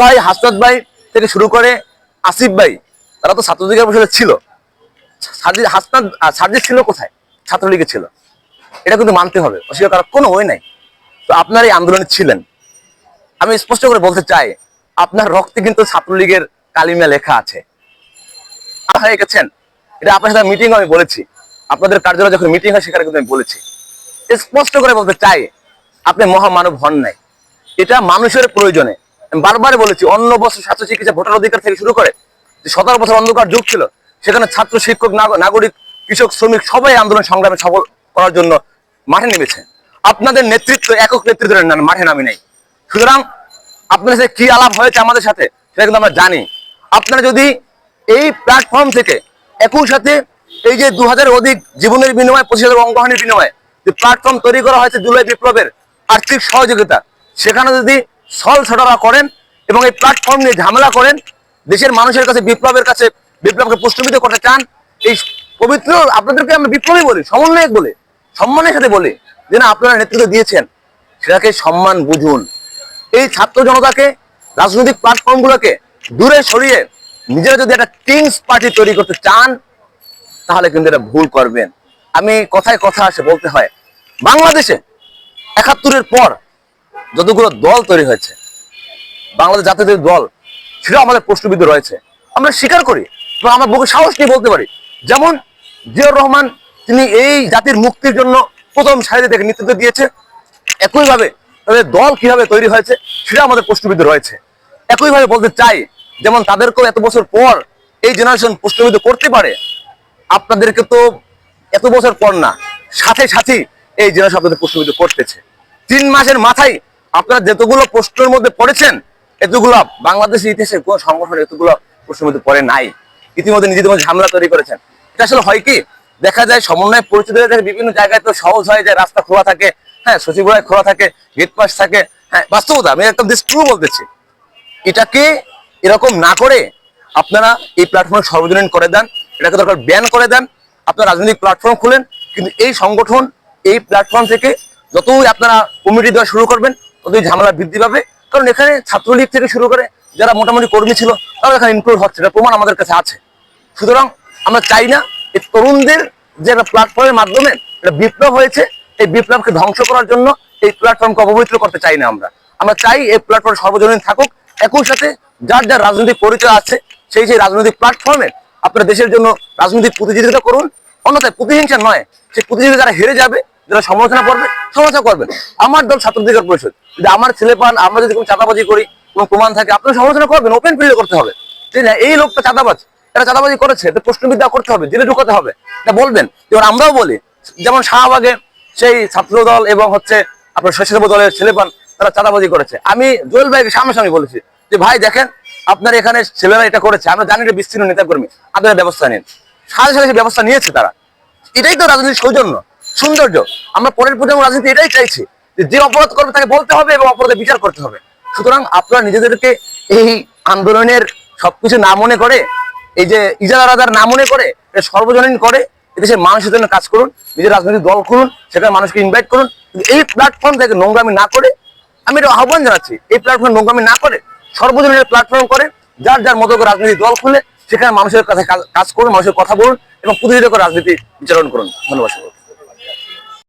ভাই, হাসনাত ভাই থেকে শুরু করে আসিফ ভাই, তারা তো ছাত্রলীগের বসে ছিল। হাসনাত সার্জিস ছিল কোথায়? ছাত্রলীগে ছিল। এটা কিন্তু মানতে হবে, অস্বীকার করার কোনো ওয়ে নাই। তো আপনার এই আন্দোলনে ছিলেন। আমি স্পষ্ট করে বলতে চাই, আপনার রক্তে কিন্তু ছাত্রলীগের কালিমা লেখা আছে। হয়ে গেছেন। এটা আপনার সাথে মিটিং আমি বলেছি। আপনাদের কার্যালয় যখন মিটিং হয়, সেখানে কিন্তু আমি বলেছি। স্পষ্ট করে বলতে চাই, আপনি মহামানব হন নাই। এটা মানুষের প্রয়োজনে। বারবার বলেছি, অন্য বছর স্বাস্থ্য চিকিৎসা ভোটার অধিকার থেকে শুরু করে যে সতেরো বছর অন্ধকার যুগ ছিল, সেখানে ছাত্র, শিক্ষক নাগরিক, কৃষক, শ্রমিক সবাই আন্দোলন সংগ্রামে সফল করার জন্য মাঠে নেমেছে। আপনাদের নেতৃত্ব, একক নেতৃত্ব মাঠে নামি নাই। সুতরাং আপনার সাথে কি আলাপ হয়েছে আমাদের সাথে, সেটা কিন্তু আমরা জানি। আপনারা যদি এই প্ল্যাটফর্ম থেকে একই সাথে এই যে দু হাজার অধিক জীবনের বিনিময়ে পঁচিশ হাজার অঙ্গহানির বিনিময়ে যে প্ল্যাটফর্ম তৈরি করা হয়েছে জুলাই বিপ্লবের আর্থিক সহযোগিতা, সেখানে যদি সল ছটারা করেন এবং এই প্ল্যাটফর্ম নিয়ে ঝামেলা করেন, দেশের মানুষের কাছে বিপ্লবের কাছে বিপ্লবকে পুষ্টমিত করতে চান, এই পবিত্র, আপনাদেরকে আমরা বিপ্লবী বলি, সমন্বয়ক বলে, সম্মানের সাথে বলি, যে না, আপনারা নেতৃত্ব দিয়েছেন, সেটাকে সম্মান বুঝুন। এই ছাত্র জনতাকে, রাজনৈতিক প্ল্যাটফর্মগুলোকে দূরে সরিয়ে নিজেরা যদি একটা কিংস পার্টি তৈরি করতে চান, তাহলে কিন্তু এটা ভুল করবেন। আমি কথায় কথা আসে বলতে হয়, বাংলাদেশে একাত্তরের পর যতগুলো দল তৈরি হয়েছে, বাংলাদেশ জাতীয় দল সেটা আমাদের প্রশ্নবিদ্ধ রয়েছে। আমরা স্বীকার করি এবং আমরা বুকে সাহস নিয়ে বলতে পারি। যেমন জিয়াউর রহমান, তিনি এই জাতির মুক্তির জন্য প্রথম সারিতে থেকে নেতৃত্ব দিয়েছে। একইভাবে তাদের দল কীভাবে তৈরি হয়েছে, সেটা আমাদের প্রশ্নবিদ্ধ রয়েছে। একইভাবে বলতে চাই, যেমন তাদেরকেও এত বছর পর এই জেনারেশন প্রশ্নবিদ্ধ করতে পারে, আপনাদেরকে তো এত বছর পর না, সাথে সাথে এই জেনারেশন আপনাদের প্রশ্নবিদ্ধ করতেছে। তিন মাসের মাথায় আপনারা যতগুলো প্রশ্নের মধ্যে পড়েছেন, এতগুলো বাংলাদেশের ইতিহাসে কোন সংগঠন এতগুলো প্রশ্নের মধ্যে পড়ে নাই। ইতিমধ্যে নিজেদের মধ্যে ঝামেলা তৈরি করেছেন। এটা আসলে হয় কি? দেখা যায় সমন্বয় পরিচিত বিভিন্ন জায়গায় তো সহজ হয় যে রাস্তা খোলা থাকে হ্যাঁ সচিবালয় খোলা থাকে গেট পাস থাকে হ্যাঁ বাস্তবতা। আমি একদম দিস ট্রু বলতেছি। এটাকে এরকম না করে আপনারা এই প্ল্যাটফর্ম সর্বজনীন করে দেন, এটাকে দরকার ব্যান করে দেন, আপনারা রাজনৈতিক প্ল্যাটফর্ম খুলেন, কিন্তু এই সংগঠন এই প্ল্যাটফর্ম থেকে যতই আপনারা কমিটি দেওয়া শুরু করবেন ততই ঝামেলা বৃদ্ধি পাবে। কারণ এখানে ছাত্রলীগ থেকে শুরু করে যারা মোটামুটি কর্মী ছিল, তারা এখানে ইনক্লুড হচ্ছে, এটা প্রমাণ আমাদের কাছে আছে। সুতরাং আমরা চাই না এই তরুণদের যে একটা প্ল্যাটফর্মের মাধ্যমে একটা বিপ্লব হয়েছে, এই বিপ্লবকে ধ্বংস করার জন্য এই প্ল্যাটফর্মকে অপবিত্র করতে চাই না আমরা। আমরা চাই এই প্ল্যাটফর্ম সর্বজনীন থাকুক, একই সাথে যার যার রাজনৈতিক পরিচয় আছে, সেই সেই রাজনৈতিক প্ল্যাটফর্মে আপনারা দেশের জন্য রাজনৈতিক প্রতিযোগিতা করুন। অন্যথায় প্রতিহিংসা নয়, সেই প্রতিযোগিতা যারা হেরে যাবে যারা সমালোচনা করবে, সমালোচনা করবেন আমার দল ছাত্র অধিকার পরিষদ। যদি আমার ছেলে পান, আমরা যদি কোনো চাঁদাবাজি করি কোনো প্রমাণ থাকে, আপনারা সমালোচনা করবেন ওপেন ফিল্ডে করতে হবে। না? এই লোকটা চাঁদাবাজ। এটা চাঁদাবাজি করেছে, এটা প্রশ্নবিদ্যা করতে হবে, জেলে ঢুকাতে হবে। এটা বলবেন। এবার আমরাও বলি, যেমন শাহবাগে সেই ছাত্র দল এবং হচ্ছে আপনার স্বেচ্ছাসেবক দলের ছেলে পান, তারা চাঁদাবাজি করেছে। আমি জোয়েল ভাইকে সামনাসামনি বলেছি যে, ভাই, দেখেন, আপনার এখানে ছেলেরা এটা করেছে, আমরা জানি এটা বিস্তীর্ণ নেতা কর্মী আপনারা ব্যবস্থা নিন। সাথে সাথে ব্যবস্থা নিয়েছে তারা। এটাই তো রাজনীতির সৌজন্য। সৌন্দর্য। আমরা পরের প্রজন্ম রাজনীতি এটাই চাইছি যে অপরাধ করবে তাকে বলতে হবে এবং অপরাধের বিচার করতে হবে। সুতরাং আপনারা নিজেদেরকে এই আন্দোলনের সবকিছু না মনে করে, এই যে ইজারা রাজার না মনে করে সর্বজনীন করে, এদেশের মানুষের জন্য কাজ করুন, নিজের রাজনৈতিক দল খুলুন, সেখানে মানুষকে ইনভাইট করুন। এই প্ল্যাটফর্ম থেকে নোংরামি না করে, আমি এটা আহ্বান জানাচ্ছি, এই প্ল্যাটফর্ম নোংরামি না করে, সর্বজনীন প্ল্যাটফর্ম করে, যার যার মতো করে রাজনৈতিক দল খুলে, সেখানে মানুষের কাছে কাজ- করুন, মানুষের কথা বলুন এবং প্রতিযোগিতা করে রাজনীতি বিচারণ করুন। ধন্যবাদ।